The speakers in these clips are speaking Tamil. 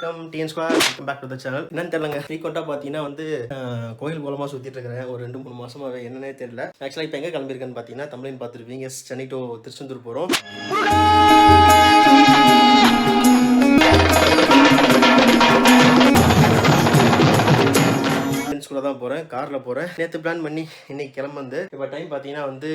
வணக்கம் TN square welcome back to the channel என்னன்னு தெரியலங்க. ஃப்ரீக்வெண்ட்டாக பார்த்தீங்கன்னா வந்து கோயில் மூலமாக சுற்றிட்டு இருக்கிறேன். ஒரு ரெண்டு மூணு மாசமாவே என்னன்னே தெரியல. ஆக்சுவலாக இப்போ எங்கே கிளம்பியிருக்கேன்னு பார்த்தீங்கன்னா தமிழின் பார்த்துருப்பீங்க சென்னை டு திருச்செந்தூர் போகிறோம் ஃப்ரெண்ட்ஸ் கூட தான் போகிறேன் காரில் போகிறேன் நேற்று பிளான் பண்ணி இன்னைக்கு கிளம்புந்து இப்போ டைம் பார்த்தீங்கன்னா வந்து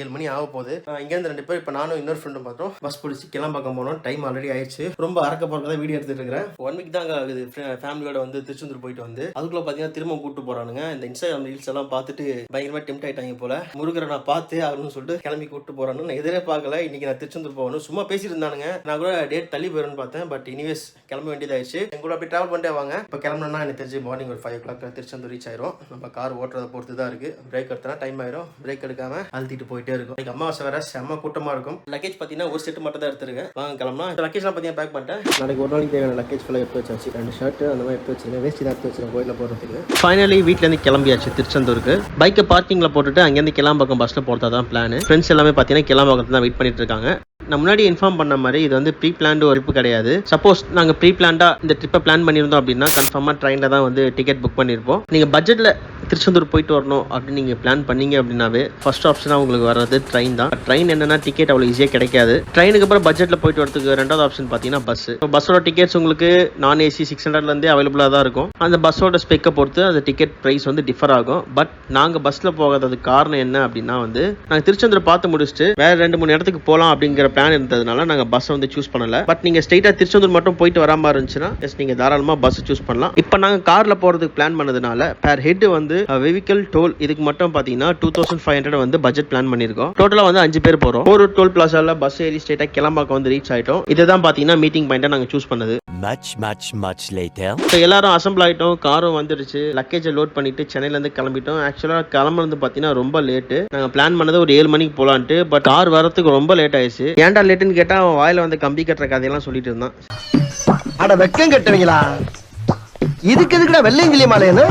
ஏழு மணி ஆக போகுது. அஹ் இங்கேருந்து ரெண்டு பேர் இப்போ நானும் இன்னொரு ஃப்ரெண்டும் பார்த்தோம் பஸ் பிடிச்சி கிளம்பாக்கம் போனோம். டைம் ஆல்ரெடி ஆயிடுச்சு. ரொம்ப அறக்க போகிறத தான் வீடியோ எடுத்துட்டு இருக்கிறேன். ஒன் வீக் தாங்க ஆகுது. ஃபேமிலியோட வந்து திருச்செந்தூர் போயிட்டு வந்து. அதுக்குள்ள பார்த்தீங்கன்னா திரும்ப கூட்டு போகிறானுங்க இந்த இன்ஸ்டாகிராம் ரீல்ஸ் எல்லாம் பார்த்துட்டு பயங்கரமாக டெம்ட் ஆயிட்டாங்க போல. முருகரை நான் பார்த்து ஆகணும்னு சொல்லிட்டு கிளம்பி கூட்டு போறானு நான் எதிரே பார்க்கல. இன்னைக்கு நான் திருச்செந்தூர் போகணும். சும்மா பேசிட்டு இருந்தானுங்க. நான் கூட டேட் தள்ளி போயிருன்னு பார்த்தேன். பட் இனிவேஸ் கிளம்ப வேண்டியதாயிடுச்சு. எங்க கூட அப்படி ட்ராவல் பண்ணிட்டே வாங்க. இப்போ கிளம்புனா எனக்கு தெரிஞ்சு மார்னிங் ஒரு five o'clock Tiruchendur reach ஆயிரும். நம்ம கார் ஓட்டுறதை பொறுத்து தான் இருக்கு. பிரேக் எடுத்தனா டைம் ஆயிரும். பிரேக் எடுக்காம அழுத்திட்டு போயிட்டே இருக்கும். இன்னைக்கு அம்மாவாசை வேற செம்ம கூட்டமா இருக்கும். லக்கேஜ் பார்த்தீங்கன்னா ஒரு செட்டு மட்டும் தான் எடுத்துருக்கேன். வாங்க கிளம்பலாம் இந்த லக்கேஜ்லாம் பார்த்தீங்கன்னா பேக் பண்ணிட்டேன். நாளைக்கு ஒரு நாளைக்கு தேவையான லக்கேஜ் ஃபுல்லாக எடுத்து வச்சாச்சு. ரெண்டு ஷர்ட் அந்த மாதிரி எடுத்து வச்சுருக்கேன். வேஸ்ட் தான் எடுத்து வச்சிருக்கேன் கோயிலில் போகிறதுக்கு ஃபைனலி வீட்டிலேருந்து கிளம்பியாச்சு. திருச்செந்தூருக்கு. பைக்கை பார்க்கிங்கில் போட்டுட்டு அங்கேருந்து கிளம்பாக்கம் பஸ்ஸில் போகிறதா தான் பிளான் ஃப்ரெண்ட்ஸ் எல்லாமே பார்த்தீங்கன்னா கிளம்பாக்கத்தில் தான் வெயிட் பண்ணிட்டு இருக்காங்க. நான் முன்னாடி இன்ஃபார்ம் பண்ண மாதிரி இது வந்து ப்ரீ பிளான்டு ஒரு ட்ரிப் கிடையாது. சப்போஸ் நாங்கள் ப்ரீ பிளான்டாக இந்த ட்ரிப்பை பிளான் பண்ணியிருந்தோம் அப்படின்னா கன்ஃபார்மாக ட்ரெயினில் தான் வந்து டிக்கெட் புக் பண்ணியிருப்போம். நீங்கள் பட்ஜெட்டில் திருச்செந்தூர் போயிட்டு வரணும் அப்படின்னு நீங்கள் பிளான் பண்ணீங்க அப்படின்னாவே ஃபர்ஸ்ட் ஆப்ஷனாக உங்களுக்கு வர்றது ட்ரெயின் தான். ட்ரெயின் என்னன்னா டிக்கெட் அவ்வளோ ஈஸியாக கிடைக்காது. ட்ரெயினுக்கு அப்புறம் பட்ஜெட்டில் போயிட்டு வரதுக்கு ரெண்டாவது ஆப்ஷன் பார்த்தீங்கன்னா பஸ் பஸ்ஸோட டிக்கெட்ஸ் உங்களுக்கு நான் ஏசி சிக்ஸ் ஹண்ட்ரட்லேருந்தே அவைலபிளாக தான் இருக்கும். அந்த பஸ்ஸோட ஸ்பெக்கை பொறுத்து அந்த டிக்கெட் ப்ரைஸ் வந்து டிஃபர் ஆகும். பட் நாங்கள் பஸ்ஸில் போகாததுக்கு காரணம் என்ன அப்படின்னா வந்து நாங்கள் திருச்செந்தூர் பார்த்து முடிச்சுட்டு வேற ரெண்டு மூணு இடத்துக்கு போகலாம் அப்படிங்கிற பிளான் இருந்ததுனால நாங்கள் பஸ்ஸை வந்து சூஸ் பண்ணல. பட் நீங்கள் ஸ்ட்ரெயிட்டாக திருச்செந்தூர் மட்டும் போயிட்டு வராமல் இருந்துச்சுன்னா எஸ் நீங்கள் தாராளமாக பஸ் சூஸ் பண்ணலாம். இப்போ நாங்கள் காரில் போகிறதுக்கு பிளான் பண்ணதுனால பேர் ஹெட் வந்து வெஹிக்கல் டோல் இதுக்கு மட்டும் பார்த்தீங்கன்னா டூ தௌசண்ட் ஃபைவ் ஹண்ட்ரட் வந்து பட்ஜெட் பிளான் பண்ணியிருக்கோம் டோட்டலாக வந்து அஞ்சு பேர் போகிறோம் ஒரு டோல் பிளாசால பஸ் ஏறி ஸ்ட்ரெயிட்டாக கிளம்பாக்கம் வந்து ரீச் ஆகிட்டோம் இதுதான் பார்த்தீங்கன்னா மீட்டிங் பாயிண்ட்டாக நாங்கள் சூஸ் பண்ணது. Much, much later. இப்போ எல்லாரும் அசம்பிள் ஆகிட்டோம் காரும் வந்துடுச்சு லக்கேஜை லோட் பண்ணிட்டு சென்னையிலேருந்து கிளம்பிட்டோம். ஆக்சுவலாக கிளம்புறது பார்த்தீங்கன்னா ரொம்ப லேட்டு நாங்கள் பிளான் பண்ணது ஒரு ஏழு மணிக்கு போகலான்ட்டு பட் கார் வரதுக்கு ரொம்ப லேட் ஆயிடுச்சு. ஏன்டா லேட்டுன்னு கேட்டால் அவன் வாயில வந்து கம்பி கட்டுற கதையெல்லாம் சொல்லிட்டு இருந்தான். அட வெக்கம் கட்டுவீங்களா? இதுக்கு எதுக்குடா வெள்ளையங்கிலி மாலையன்னு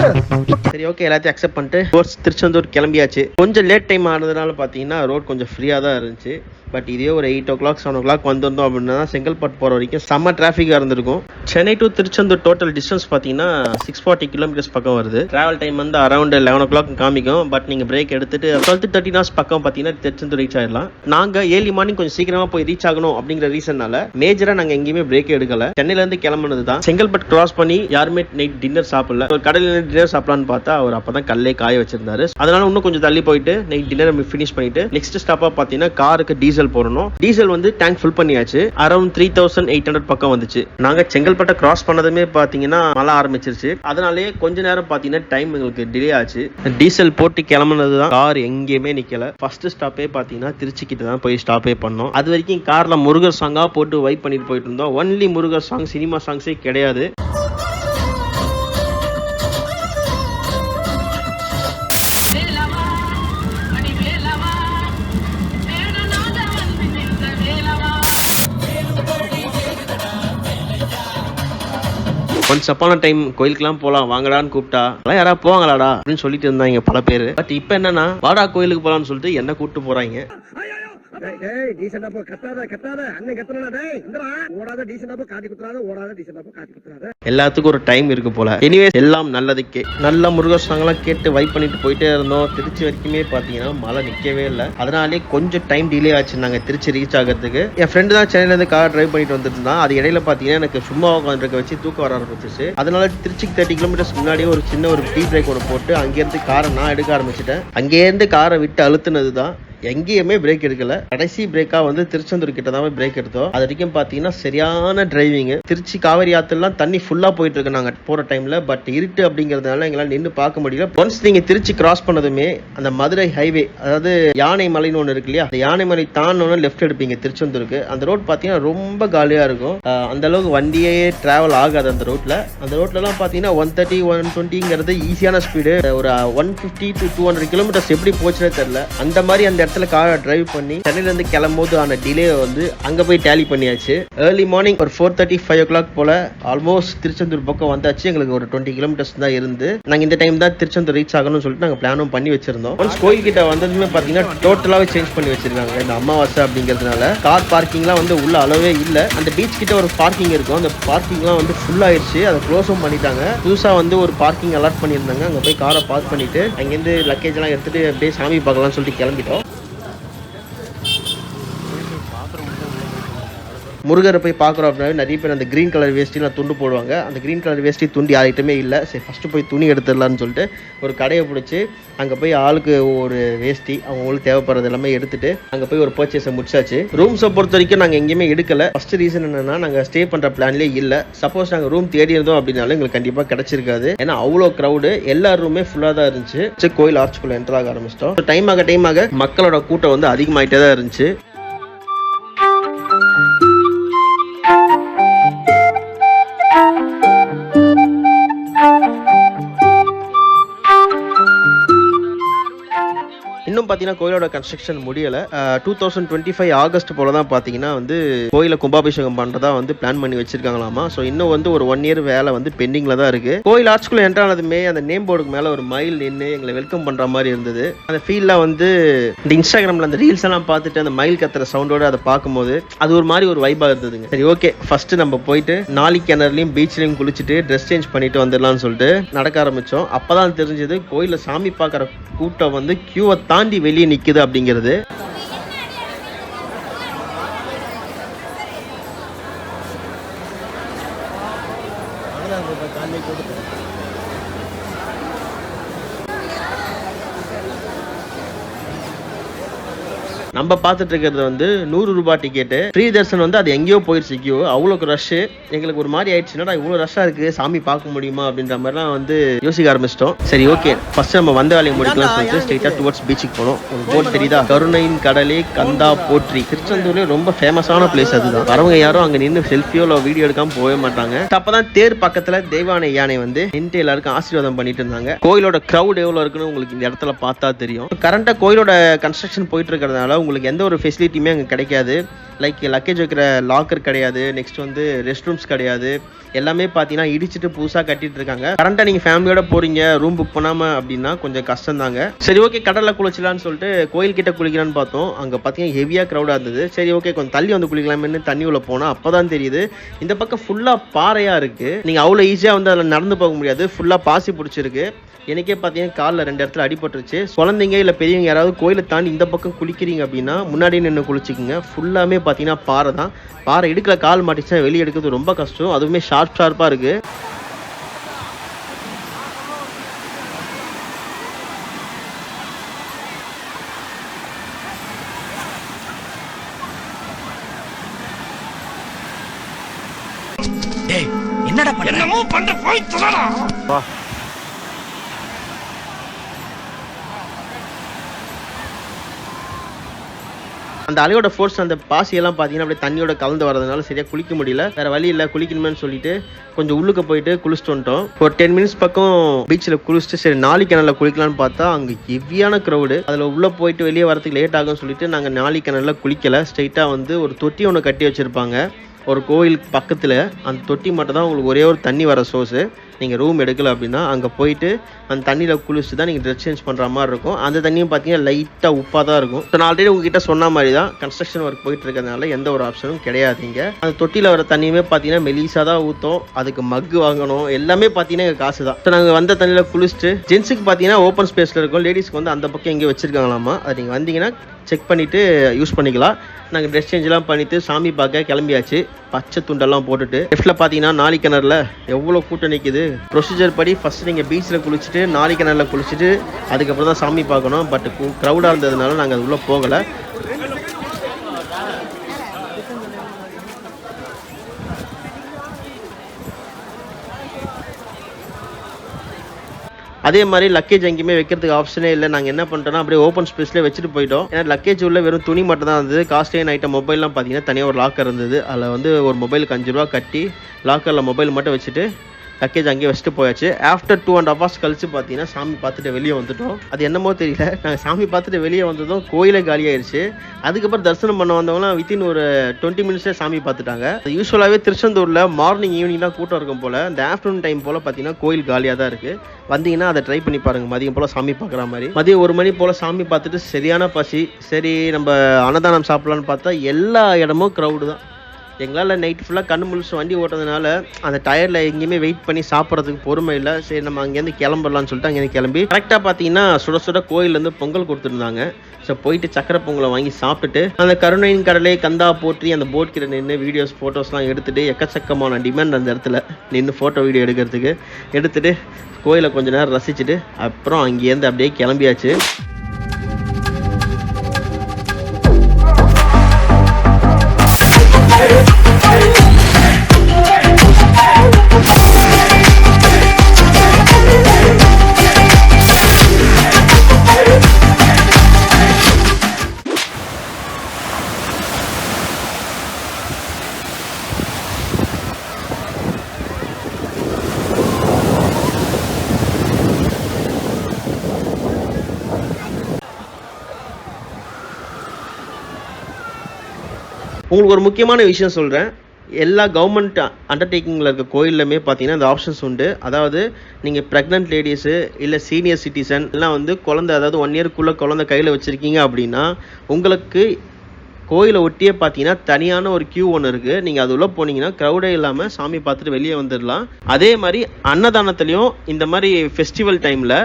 சரி ஓகே எல்லாத்தையும் அக்செப்ட் பண்ணிட்டு கோர்ஸ் திருச்செந்தூர் கிளம்பியாச்சு. கொஞ்சம் லேட் டைம் ஆனதுனால பார்த்தீங்கன்னா ரோட் கொஞ்சம் ஃப்ரீயாக தான் இருந்துச்சு. பட் இதே ஒரு eight o'clock seven o'clock வந்திருந்தோம் அப்படின்னா செங்கல்பட்டு போகிற வரைக்கும் செம்ம டிராஃபிக்காக இருந்திருக்கும். Chennai to Tiruchendur total distance பார்த்தீங்கன்னா சிக்ஸ் ஃபார்ட்டி கிலோமீட்டர்ஸ் பக்கம் வருது. ட்ராவல் டைம் வந்து அரௌண்ட் லெவன் ஓ கிளாக் காமிக்கும். பட் நீங்கள் பிரேக் எடுத்துட்டு டுவெல் தேர்ட்டி ஹவர்ஸ் பக்கம் பார்த்தீங்கன்னா திருச்செந்தூர் ரீச் ஆயிடலாம். நாங்கள் ஏர்லி மார்னிங் கொஞ்சம் சீக்கிரமாக போய் ரீச் ஆகணும் அப்படிங்கிற ரீசன்னால மேஜராக நாங்கள் எங்கேயுமே பிரேக் எடுக்கல. சென்னையிலேருந்து கிளம்புனது தான் செங்கல்பட்டு கிராஸ் பண்ணி யாருமே நைட் டின்னர் சாப்பிடல. ஒரு கடையில் டின்னர் சாப்பிடலான்னு பார்த்தா அவர் அப்பதான் கல்லே காய வச்சிருந்தாரு. அதனால இன்னும் கொஞ்சம் தள்ளி போயிட்டு நைட் டின்னர் ஃபினிஷ் பண்ணிட்டு நெக்ஸ்ட் ஸ்டாப்பா பார்த்தீங்கன்னா காருக்கு டீசல் போடணும். டீசல் வந்து டேங்க் ஃபுல் பண்ணியாச்சு. Around three thousand eight hundred பக்கம் வந்துச்சு. நாங்க செங்கல்பட்டை கிராஸ் பண்ணதுமே பார்த்தீங்கன்னா மழை ஆரம்பிச்சிருச்சு. அதனாலேயே கொஞ்ச நேரம் பார்த்தீங்கன்னா டைம் எங்களுக்கு டிலே ஆச்சு. டீசல் போட்டு கிளம்புனது தான் கார் எங்கேயுமே நிக்கல. ஃபர்ஸ்ட் ஸ்டாப்பே பார்த்தீங்கன்னா திருச்சி கிட்ட தான் போய் ஸ்டாப்பே பண்ணோம். அது வரைக்கும் கார்ல முருகர் சாங்கா போட்டு வைப் பண்ணிட்டு போயிட்டு இருந்தோம். ஒன்லி முருகர் சாங் சினிமா சாங்ஸே கிடையாது. ஒன்ஸ் அப்பான டைம் கோயிலுக்குலாம் போலாம் வாங்கடான்னு கூப்பிட்டா அதெல்லாம் யாராவது போவாங்களாடா? அப்படின்னு சொல்லிட்டு இருந்தாங்க பல பேர். பட் இப்போ என்னன்னா வாடா கோயிலுக்கு போலாம்னு சொல்லிட்டு என்ன கூப்பிட்டு போறாங்க. டேய் டீசெண்டா போ. கத்தாத கத்தாத. அண்ணன் டேய் இந்தடா. ஓடாத டீசெண்டா போ. காட்டி குத்துறாத ஓடாத டீசெண்டா போ. காட்டி குத்துறாத. எல்லாத்துக்கும் ஒரு டைம் இருக்கு போல. எனிவேஸ் எல்லாம் நல்லதுக்கே. நல்ல முருகசாங்கெல்லாம் கேட்டு வைப் பண்ணிட்டு போயிட்டே இருந்தோம். திருச்சி வரைக்குமே பாத்தீங்கன்னா மழை நிக்கவே இல்லை. அதனாலே கொஞ்சம் டைம் டிலே ஆச்சு நாங்க திருச்சி ரீச் ஆகிறதுக்கு. என் ஃப்ரெண்டு தான் சென்னையில இருந்து கார் டிரைவ் பண்ணிட்டு வந்துட்டு இருந்தான் அது இடையில பாத்தீங்கன்னா எனக்கு சும்மா உட்காந்துருக்க வச்சு தூக்கம் வர ஆரம்பிச்சிச்சு அதனால திருச்சிக்கு தேர்ட்டி கிலோமீட்டர்ஸ் முன்னாடியே ஒரு சின்ன ஒரு டீ பிரேக் ஒன்று போட்டு அங்கேருந்து காரை நான் எடுக்க ஆரம்பிச்சிட்டேன். அங்கேருந்து காரை விட்டு அழுத்துனது தான் எங்கேயுமே பிரேக் எடுக்கல. கடைசி பிரேக்கா வந்து திருச்செந்தூர் கிட்ட தான் பிரேக் எடுத்தோம். அது வரைக்கும் பாத்தீங்கன்னா சரியான டிரைவிங் திருச்சி காவிரி ஆத்துலாம் தண்ணி ஃபுல்லா போயிட்டு இருக்கு நாங்க போற டைம்ல பட் இருட்டு அப்படிங்கறதுனால எங்களால் நின்று பார்க்க முடியல. ஒன்ஸ் நீங்க திருச்சி கிராஸ் பண்ணதுமே அந்த மதுரை ஹைவே அதாவது யானை மலைன்னு ஒன்று இருக்கு இல்லையா? அந்த யானை மலை தாண்டோன்னு லெஃப்ட் எடுப்பீங்க திருச்செந்தூருக்கு. அந்த ரோட் பாத்தீங்கன்னா ரொம்ப காலியா இருக்கும். அந்த அளவுக்கு வண்டியே டிராவல் ஆகாது அந்த ரோட்ல அந்த ரோட்லலாம் பாத்தீங்கன்னா ஒன் தேர்ட்டி ஒன் டுவெண்ட்டிங்கிறது ஈஸியான ஸ்பீடு ஒரு one fifty to two hundred kilometres எப்படி போச்சுனே தெரியல. அந்த மாதிரி அந்த இடத்துல காரை டிரைவ் பண்ணி சென்னையிலேருந்து கிளம்பும்போது ஆன டிலே வந்து அங்கே போய் டேலி பண்ணியாச்சு. ஏர்லி மார்னிங் ஒரு four thirty five o'clock போல் ஆல்மோஸ்ட் திருச்செந்தூர் பக்கம் வந்தாச்சு. எங்களுக்கு ஒரு டுவெண்ட்டி கிலோமீட்டர்ஸ் தான் இருந்து. நாங்கள் இந்த டைம் தான் திருச்செந்தூர் ரீச் ஆகணும்னு சொல்லிட்டு நாங்கள் பிளானும் பண்ணி வச்சிருந்தோம். ஒன்ஸ் கோயில் கிட்ட வந்ததுமே பார்த்தீங்கன்னா டோட்டலாகவே சேஞ்ச் பண்ணி வச்சிருக்காங்க. இந்த அமாவாசை அப்படிங்கிறதுனால கார் பார்க்கிங்லாம் வந்து உள்ள அளவே இல்லை. அந்த பீச் கிட்ட ஒரு பார்க்கிங் இருக்கும். அந்த பார்க்கிங்லாம் வந்து ஃபுல் ஆயிடுச்சு அதை க்ளோஸும் பண்ணிட்டாங்க. புதுசாக வந்து ஒரு பார்க்கிங் அலாட் பண்ணியிருந்தாங்க. அங்கே போய் காரை பார்க் பண்ணிட்டு அங்கேருந்து லக்கேஜ் எல்லாம் எடுத்துட்டு அப்படியே சாமி பார்க்கலாம்னு சொல்லிட்டு கிளம்பிட்டோம். முருகரை போய் பார்க்குறோம் அப்படின்னாவே நிறைய பேர் அந்த க்ரீன் கலர் வேஸ்ட்டிலாம் துண்டு போடுவாங்க. அந்த க்ரீன் கலர் வேஸ்ட்டி துண்டி யார்கிட்டமே இல்லை. சரி ஃபஸ்ட்டு போய் துணி எடுத்துடலான்னு சொல்லிட்டு ஒரு கடையை பிடிச்சி அங்கே போய் ஆளுக்கு ஒரு வேஷ்டி அவங்களுக்கு தேவைப்படுறது எல்லாமே எடுத்துட்டு அங்கே போய் ஒரு பர்ச்சேஸை முடிச்சாச்சு. ரூம்ஸை பொறுத்த வரைக்கும் நாங்கள் எங்கேயுமே எடுக்கல. ஃபஸ்ட் ரீசன் என்னன்னா நாங்கள் ஸ்டே பண்ணுற பிளான்லேயே இல்லை. சப்போஸ் நாங்கள் ரூம் தேடி இருந்தோம் அப்படின்னாலும் எங்களுக்கு கண்டிப்பாக கிடைச்சிருக்காது. ஏன்னா அவ்வளோ க்ரௌடு எல்லா ரூமே ஃபுல்லாக தான் இருந்துச்சு. சரி, கோயில் ஆர்ச்சுக்குள்ளே என்ட்ராக ஆரம்பிச்சிட்டோம். டைம் ஆக டைம் ஆக மக்களோட கூட்டம் வந்து அதிகமாயிட்டே தான் இருந்துச்சு. பார்த்தீங்கன்னா கோயிலோட கன்ஸ்ட்ரக்ஷன் முடியலை. Two thousand twenty five August போல தான் பார்த்தீங்கன்னா வந்து கோயிலை கும்பாபிஷேகம் பண்ணுறதா வந்து பிளான் பண்ணி வச்சிருக்காங்களாமா. ஸோ இன்னும் வந்து ஒரு ஒன் இயர் வேலை வந்து பெண்டிங்கில் தான் இருக்குது கோயில் ஆர்ட்ஸ்குள்ளே என்ட்ரு ஆனதுமே அந்த நேம் போர்டுக்கு மேலே ஒரு மயில் நின்று எங்களை வெல்கம் பண்ணுற மாதிரி இருந்தது. அந்த ஃபீலில் வந்து இந்த இன்ஸ்டாகிராமில் அந்த ரீல்ஸ் எல்லாம் பார்த்துட்டு அந்த மயில் கத்துற சவுண்டோட அதை பார்க்கும்போது அது ஒரு மாதிரி ஒரு வைபாக இருந்ததுங்க. சரி ஓகே ஃபர்ஸ்ட் நம்ம போயிட்டு நாளி கிணறுலையும் பீச்லையும் குளிச்சுட்டு ட்ரெஸ் சேஞ்ச் பண்ணிட்டு வந்துடலாம்னு சொல்லிட்டு நடக்க ஆரம்பித்தோம் அப்போ தான் தெரிஞ்சது கோயிலில் சாமி பார்க்குற கூட்டம் வந்து கியூவை தாண்டி வெளியே நிற்குது அப்படிங்கிறது. நம்ம பார்த்துட்டு இருக்கிறது வந்து நூறு ரூபாய் டிக்கெட்டு ஃப்ரீ தர்ஷன் வந்து அது எங்கேயோ போயிடுச்சு அவ்வளோக்கு ரஷ் எங்களுக்கு ஒரு மாதிரி ஆயிடுச்சுன்னா இவ்வளோ ரஷ்ஷாக இருக்குது சாமி பார்க்க முடியுமா? அப்படின்ற மாதிரிலாம் வந்து யோசிக்க ஆரம்பிச்சிட்டோம். சரி ஓகே ஃபர்ஸ்ட் நம்ம வந்த வேலையை முடிக்கலாம் சொல்லிட்டு ஸ்ட்ரெயிட்டாக டுவர்ட்ஸ் பீச்சுக்கு போனோம். ஒரு போட் தெரியுதா? கருணையின் கடலே கந்தா போற்றி. திருச்செந்தூர்லேயே ரொம்ப ஃபேமஸான பிளேஸ் அதுதான். வரவங்க யாரும் அங்கே நின்று செல்ஃபியோ இல்லை வீடியோ எடுக்காம போகவே மாட்டாங்க. அப்பதான் தேர் பக்கத்தில் தெய்வானை யானை வந்து நின்று எல்லாருக்கும் ஆசீர்வாதம் பண்ணிட்டு இருந்தாங்க. கோயிலோட க்ரௌட் எவ்வளோ இருக்குன்னு உங்களுக்கு இந்த இடத்துல பார்த்தா தெரியும். கரண்ட்டாக கோயிலோட கன்ஸ்ட்ரக்ஷன் போயிட்டு இருக்கிறதுனால உங்களுக்கு எந்த ஒரு ஃபெசிலிட்டியுமே அங்கே கிடைக்காது. லைக் லக்கேஜ் வைக்கிற லாக்கர் கிடையாது. நெக்ஸ்ட் வந்து ரெஸ்ட் ரூம்ஸ் கிடையாது. எல்லாமே பார்த்தீங்கன்னா இடிச்சிட்டு புதுசாக கட்டிட்டு இருக்காங்க. கரண்ட்டாக நீங்கள் ஃபேமிலியோட போறீங்க ரூம் புக் பண்ணாமல் அப்படின்னா கொஞ்சம் கஷ்டம் தாங்க சரி ஓகே கடலில் குளிச்சலான்னு சொல்லிட்டு கோயில் கிட்ட குளிக்கலாம்னு பார்த்தோம். அங்கே பார்த்தீங்கன்னா ஹெவியாக க்ரௌடாக இருந்தது. சரி ஓகே கொஞ்சம் தள்ளி வந்து குளிக்கலாமேன்னு தண்ணி உள்ள போனால் அப்போ தான் தெரியுது. இந்த பக்கம் ஃபுல்லாக பாறையாக இருக்குது நீங்கள் அவ்வளோ ஈஸியாக வந்து அதில் நடந்து போக முடியாது. ஃபுல்லாக பாசி பிடிச்சிருக்கு. எனக்கே பார்த்தீங்கன்னா காலில் ரெண்டு இடத்துல அடிபட்டுருச்சு. குழந்தைங்க இல்லை பெரியவங்க யாராவது கோயிலை தாண்டி இந்த பக்கம் குளிக்கிறீங்க அப்படின்னா முன்னாடி நின்று குளிச்சிக்கோங்க. ஃபுல்லாமே பார்த்தீங்கன்னா பாறை தான். பாறை இடுக்கிற கால் மாட்டிச்சுன்னா வெளியே எடுக்கிறது ரொம்ப கஷ்டம். அதுவுமே ஷார்ப் ஷார்ப்பாக இருக்குது என்னடா பண்ற? அந்த அலையோட ஃபோர்ஸ் அந்த பாசியெல்லாம் பார்த்தீங்கன்னா அப்படியே தண்ணியோட கலந்து வரதுனால சரியாக குளிக்க முடியல. வேற வழி இல்லை குளிக்கணுமேனு சொல்லிட்டு கொஞ்சம் உள்ளுக்கு போயிட்டு குளிச்சுட்டு வந்துட்டோம். ஒரு டென் மினிட்ஸ் பக்கம் பீச்சில் குளிச்சுட்டு சரி நாளை கிணலில் குளிக்கலாம்னு பார்த்தா அங்கே ஹெவியான க்ரௌடு அதில் உள்ளே போயிட்டு வெளியே வரதுக்கு லேட் ஆகும்னு சொல்லிட்டு நாங்கள் நாளைக்கு கிணலில் குளிக்கலை. ஸ்ட்ரைட்டாக வந்து ஒரு தொட்டி ஒன்று கட்டி வச்சுருப்பாங்க. ஒரு கோயிலுக்கு பக்கத்தில். அந்த தொட்டி மட்டும் தான் உங்களுக்கு ஒரே ஒரு தண்ணி வர சோர்ஸு நீங்கள் ரூம் எடுக்கல அப்படின்னா அங்கே போயிட்டு அந்த தண்ணியில் குளிச்சுட்டு தான் நீங்கள் ட்ரெஸ் சேஞ்ச் பண்ணுற மாதிரி இருக்கும். அந்த தண்ணியும் பார்த்தீங்கன்னா லைட்டாக உப்பாக தான் இருக்கும். ஸோ நான் ஆல்ரெடி உங்ககிட்ட சொன்ன மாதிரி தான் கன்ஸ்ட்ரக்ஷன் ஒர்க் போயிட்டு இருக்கிறதுனால எந்த ஒரு ஆப்ஷனும் கிடையாதுங்க அந்த தொட்டியில் வர தண்ணியுமே பார்த்தீங்கன்னா மெலிசாக தான் ஊற்றும் அதுக்கு மக்கு வாங்கணும். எல்லாமே பார்த்தீங்கன்னா எங்கள் காசு தான் ஸோ நாங்கள் வந்த தண்ணியில் குளிச்சுட்டு ஜென்ஸுக்கு பார்த்தீங்கன்னா ஓப்பன் ஸ்பேஸில் இருக்கும். லேடிஸ்க்கு வந்து அந்த பக்கம் எங்கேயும் வச்சிருக்காங்களாமா? அது நீங்கள் வந்தீங்கன்னா செக் பண்ணிவிட்டு யூஸ் பண்ணிக்கலாம். நாங்கள் ட்ரெஸ் சேஞ்செலாம் பண்ணிவிட்டு சாமி பார்க்க கிளம்பியாச்சு. பச்சை துண்டெல்லாம் போட்டுட்டு லெஃப்ட்டில் பார்த்தீங்கன்னா நாளைக்கு கிணறுல எவ்வளோ கூட்டம் நிற்கிது ப்ரொசீஜர் படி ஃபஸ்ட்டு நீங்கள் பீச்சில் குளிச்சுட்டு நாளை கிணறுல குளிச்சுட்டு அதுக்கப்புறம் தான் சாமி பார்க்கணும். பட் க்ரௌடாக இருந்ததுனால நாங்கள் உள்ளே போகலை. அதே மாதிரி லக்கேஜ் எங்கேயுமே வைக்கிறதுக்கு ஆப்ஷனே இல்லை. நாங்கள் என்ன பண்ணிட்டோம்னா அப்படியே ஓப்பன் ஸ்பேஸ்லேயே வச்சுட்டு போயிட்டோம். ஏன்னா லக்கேஜ் உள்ள வெறும் துணி மட்டும் தான் இருந்தது. காஸ்ட்லியான ஐட்டம் மொபைல்லாம் பார்த்தீங்கன்னா தனியாக ஒரு லாக்கர் இருந்தது. அதில் வந்து ஒரு மொபைலுக்கு அஞ்சு ரூபா கட்டி லாக்கரில் மொபைல் மட்டும் வச்சுட்டு லக்கேஜ் அங்கேயே வச்சுட்டு போயாச்சு. ஆஃப்டர் டூ அண்ட் ஹவர்ஸ் கழிச்சு பார்த்தீங்கன்னா சாமி பார்த்துட்டு வெளியே வந்துட்டோம். அது என்னமோ தெரியல. நாங்கள் சாமி பார்த்துட்டு வெளியே வந்ததும் கோயிலே காலியாயிருச்சு அதுக்கப்புறம் தரிசனம் பண்ண வந்தவங்களாம் வித்தின் ஒரு டுவெண்ட்டி மினிட்ஸே சாமி பார்த்துட்டாங்க. யூஸ்வலாகவே திருச்செந்தூரில் மார்னிங் ஈவினிங் தான் கூட்டம் இருக்கும் போல். இந்த ஆஃப்டர்நூன் டைம் போல் பார்த்தீங்கன்னா கோயில் காலியாக தான் இருக்குது வந்தீங்கன்னா அதை ட்ரை பண்ணி பாருங்கள் மதியம் போல் சாமி பார்க்குற மாதிரி. மதியம் ஒரு மணி போல் சாமி பார்த்துட்டு சரியான பசி. சரி நம்ம அன்னதானம் சாப்பிட்லான்னு பார்த்தா எல்லா இடமும் க்ரௌடு தான். எங்களால் நைட் ஃபுல்லாக கண் முழிச்சு வண்டி ஓட்டுறதுனால அந்த டயரில் எங்கேயுமே வெயிட் பண்ணி சாப்பிட்றதுக்கு பொறுமை இல்லை. சரி நம்ம அங்கேருந்து கிளம்பிடலாம்னு சொல்லிட்டு அங்கேருந்து கிளம்பி கரெக்டாக பார்த்தீங்கன்னா சுட சுட கோயிலேருந்து பொங்கல் கொடுத்துருந்தாங்க. ஸோ போயிட்டு சக்கரை பொங்கலை வாங்கி சாப்பிட்டுட்டு அந்த கருணையின் கடலே கந்தா போற்றி அந்த போட் கிட்ட நின்று வீடியோஸ் ஃபோட்டோஸ்லாம் எடுத்துகிட்டு எக்கச்சக்கமான டிமாண்ட் அந்த இடத்துல. நின்று ஃபோட்டோ வீடியோ எடுக்கிறதுக்கு எடுத்துட்டு கோயிலை கொஞ்ச நேரம் ரசிச்சுட்டு அப்புறம் அங்கேருந்து அப்படியே கிளம்பியாச்சு. உங்களுக்கு ஒரு முக்கியமான விஷயம் சொல்கிறேன் எல்லா கவர்மெண்ட் அண்டர்டேக்கிங்கில் இருக்க கோயிலுமே பார்த்தீங்கன்னா இந்த ஆப்ஷன்ஸ் உண்டு. அதாவது நீங்கள் ப்ரெக்னென்ட் லேடிஸு இல்லை சீனியர் சிட்டிசன் எல்லாம் வந்து குழந்தை அதாவது ஒன் இயர்க்குள்ளே குழந்தை கையில் வச்சுருக்கீங்க அப்படின்னா உங்களுக்கு கோயிலை ஒட்டியே பார்த்தீங்கன்னா தனியான ஒரு கியூ ஒன்று இருக்குது நீங்கள் அது உள்ளே போனீங்கன்னா க்ரௌடே இல்லாமல் சாமி பார்த்துட்டு வெளியே வந்துடலாம். அதே மாதிரி அன்னதானத்துலேயும் இந்த மாதிரி ஃபெஸ்டிவல் டைமில்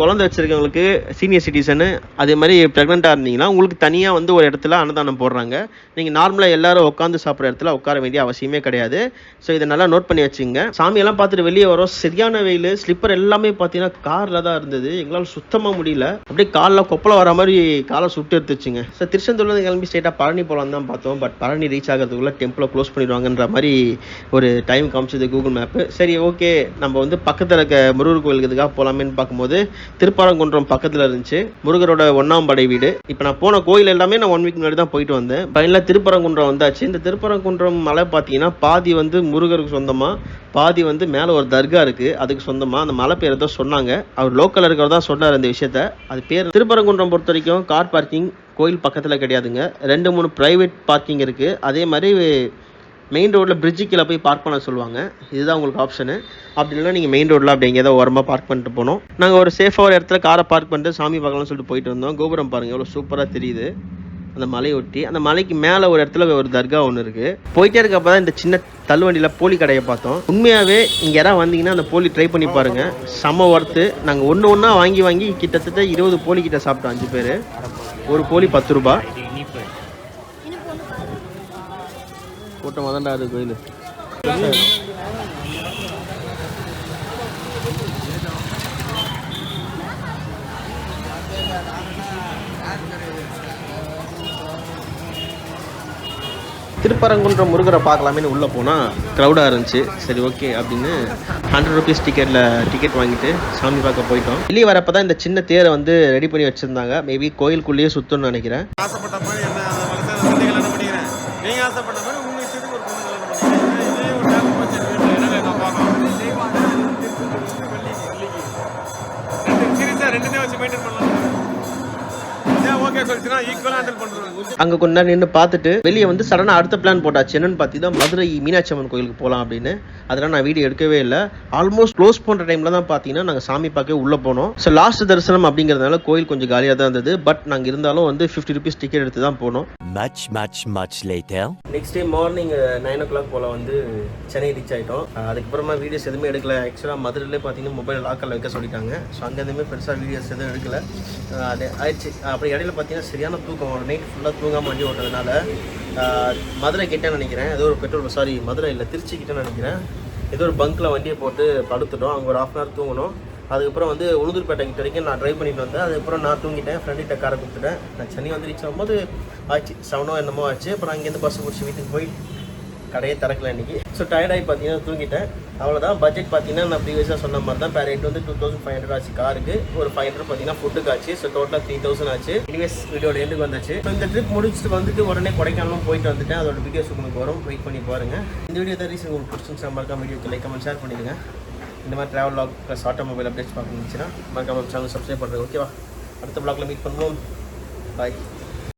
குழந்தை வச்சுருக்கவங்களுக்கு சீனியர் சிட்டிசனு அதே மாதிரி ப்ரெக்னெண்ட்டாக இருந்தீங்கன்னா உங்களுக்கு தனியாக வந்து ஒரு இடத்துல அன்னதானம் போடுறாங்க. நீங்கள் நார்மலாக எல்லாரும் உட்காந்து சாப்பிட்ற இடத்துல உட்கார வேண்டிய அவசியமே கிடையாது. ஸோ இதை நல்லா நோட் பண்ணி வச்சுங்க. சாமியெல்லாம் பார்த்துட்டு வெளியே வரோம். சரியான வெயில் ஸ்லிப்பர் எல்லாமே பார்த்தீங்கன்னா காரில் தான் இருந்தது. எங்களால் சுத்தமாக முடியல. அப்படியே காலில் கொப்பளம் வர மாதிரி காலை சுட்டு எடுத்துச்சுங்க ஸோ திருச்செந்தூர்லேருந்து கிளம்பி கேட்டால் பழனி போகலாம் தான் பார்த்தோம். பட் பழனி ரீச் ஆகிறதுக்குள்ளே டெம்பிளை க்ளோஸ் பண்ணிடுவாங்கன்ற மாதிரி ஒரு டைம் காமிச்சது கூகுள் மேப்பு சரி ஓகே நம்ம வந்து பக்கத்தில் இருக்க முருகர் கோயிலுக்கு இதுக்காக போகலாமேன்னு பார்க்கும்போது திருப்பரங்குன்றம் பக்கத்தில் இருந்துச்சு. முருகரோட ஒன்றாம் படை வீடு. இப்போ நான் போன கோயில் எல்லாமே நான் ஒன் வீக் முன்னாடி தான் போயிட்டு வந்தேன். ஃபைனலாக திருப்பரங்குன்றம் வந்தாச்சு. இந்த திருப்பரங்குன்றம் மலை பார்த்தீங்கன்னா பாதி வந்து முருகருக்கு சொந்தமாக பாதி வந்து மேலே ஒரு தர்கா இருக்குது அதுக்கு சொந்தமாக அந்த மலை பேர் தான் சொன்னாங்க. அவர் லோக்கலில் இருக்கிறதா சொன்னார் இந்த விஷயத்த. அது பேர் திருப்பரங்குன்றம் பொறுத்த வரைக்கும் கார் பார்க்கிங் கோயில் பக்கத்தில் கிடையாதுங்க. ரெண்டு மூணு ப்ரைவேட் பார்க்கிங் இருக்குது அதே மாதிரி மெயின் ரோட்டில் பிரிட்ஜு கீழே போய் பார்க் பண்ண சொல்லுவாங்க. இதுதான் உங்களுக்கு ஆப்ஷனு அப்படி இல்லைனா நீங்கள் மெயின் ரோட்டில் அப்படி எங்கேயாவது ஓரமாக பார்க் பண்ணிட்டு போனோம் நாங்கள் ஒரு சேஃபாக ஒரு இடத்துல காரை பார்க் பண்ணிட்டு சாமி பார்க்கலாம்னு சொல்லிட்டு போயிட்டு வந்தோம். கோபுரம் பாருங்கள் எவ்வளோ சூப்பராக தெரியுது. அந்த மலையை ஒட்டி அந்த மலைக்கு மேலே ஒரு இடத்துல ஒரு தர்கா ஒன்று இருக்குது போயிட்டே இருக்கப்போ தான் இந்த சின்ன தள்ளுவண்டியில் போலி கடையை பார்த்தோம். உண்மையாகவே இங்கே யாராவது வந்தீங்கன்னா அந்த போலி ட்ரை பண்ணி பாருங்கள் செம்ம ஒர்த்து நாங்கள் ஒன்று ஒன்றா வாங்கி வாங்கி கிட்டத்தட்ட இருபது போலி கிட்ட சாப்பிட்டோம் அஞ்சு பேர். ஒரு போலி பத்து ரூபா. கூட்டமாக தான்டா அது கோயில். திருப்பரங்குன்றம் முருகரை பார்க்கலாமேன்னு உள்ளே போனால் க்ரௌடாக இருந்துச்சு. சரி ஓகே அப்படின்னு ஹண்ட்ரட் ருபீஸ் டிக்கெட்டில் டிக்கெட் வாங்கிட்டு சாமி பார்க்க போயிட்டோம். வெளியே வரப்போ தான் இந்த சின்ன தேரை வந்து ரெடி பண்ணி வச்சுருந்தாங்க. மேபி கோயிலுக்குள்ளேயே சுற்றணும்னு நினைக்கிறேன். ஆசைப்பட்ட மாதிரி என்ன அந்த ஆசைப்பட்ட மாதிரி இஷ்டத்துக்கு ஒரு பொண்ணு அங்கே கொஞ்ச நேரம் நின்று பார்த்துட்டு வெளியே வந்து சடனாக அடுத்த பிளான் போட்டாச்சு. என்னன்னு பார்த்தீங்கன்னா மதுரை மீனாட்சி அம்மன் கோயிலுக்கு போகலாம் அப்படின்னு. அதெல்லாம் நான் வீடியோ எடுக்கவே இல்லை. ஆல்மோஸ்ட் க்ளோஸ் பண்ணுற டைமில் தான் பார்த்தீங்கன்னா நாங்கள் சாமி பார்க்க உள்ளே போனோம். ஸோ லாஸ்ட் தரிசனம் அப்படிங்கிறதுனால கோயில் கொஞ்சம் காலியாக தான் இருந்தது. பட் நாங்கள் இருந்தாலும் வந்து ஃபிஃப்டி ருபீஸ் டிக்கெட் எடுத்து தான் போனோம். Much, much, much later. Next day morning nine o'clock போல் வந்து சென்னை ரீச் ஆகிட்டோம் அதுக்கப்புறமா வீடியோஸ் எதுவுமே எடுக்கல. ஆக்சுவலாக மதுரையிலே பார்த்தீங்கன்னா மொபைல் லாக்கரில் வைக்க சொல்லிட்டாங்க. ஸோ அங்கேருந்துமே பெருசாக வீடியோஸ் எதுவும் எடுக்கல. அஹ் அது ஆயிடுச்சு. அப்படி இடையில பார்த்தீங்கன்னா சரியான தூக்கம். நைட் ஃபுல்லாக தூங்காமல் வண்டி ஓட்டுறதுனால மதுரை கிட்டே நினைக்கிறேன். ஏதோ ஒரு பெட்ரோல் சாரி மதுரை இல்லை திருச்சி கிட்டே நினைக்கிறேன். ஏதோ ஒரு பங்க்கில் வண்டியை போட்டு படுத்துட்டோம். அங்கே ஒரு ஹாஃப் அன் ஹவர் தூங்கணும் அதுக்கப்புறம் வந்து உளுந்தூர்பேட்டை கிட்ட வரைக்கும் நான் ட்ரைவ் பண்ணிட்டு வந்தேன். அதுக்கப்புறம் நான் தூங்கிட்டேன். ஃப்ரெண்டிட்ட காரை கொடுத்துட்டேன் நான் சென்னை வந்து ரீச் ஆகும்போது ஆச்சு செவனோ என்னமோ ஆச்சு. அப்புறம் அங்கேருந்து பஸ் பிடிச்சி வீட்டுக்கு போய் கடையே திறக்கல இன்னைக்கு. ஸோ டயர்டாகி பார்த்தீங்கன்னா தூங்கிட்டேன். அவ்வளோதான் பட்ஜெட் பார்த்தீங்கன்னா நான் ப்ரீவியஸாக சொன்ன மாதிரி தான் பேர் ரேட் வந்து டூ தௌசண்ட் ஃபைவ் ஹண்ட்ரட் ஆச்சு. காருக்கு ஒரு ஃபைவ் ஹண்ட்ரட் பார்த்தீங்கன்னா ஃபுட்டுக்கு ஆச்சு. ஸோ டோட்டலாக த்ரீ தௌசண்ட் ஆச்சு. இனிவேஸ் வீடியோட எண்டுக்கு வந்துச்சு. ஸோ இந்த ட்ரிப் முடிச்சுட்டு வந்துட்டு உடனே கொடைக்கானலும் போயிட்டு வந்துட்டேன். அதோட வீடியோஸ் உங்களுக்கு வரும். வெயிட் பண்ணி பாருங்கள் இந்த வீடியோ தான் ரீசன் உங்களுக்கு பிடிச்சிருந்துச்சு மறக்காம வீடியோக்கு லைக் கமெண்ட் ஷேர் பண்ணிடுங்க. இந்த மாதிரி travel log plus automobile updates பார்க்கணுச்சுன்னா மறக்காம சேனல் சப்ஸ்கிரைப் பண்ணுறது ஓகேவா அடுத்த பிளாக்ல மீட் பண்ணுவோம். பாய்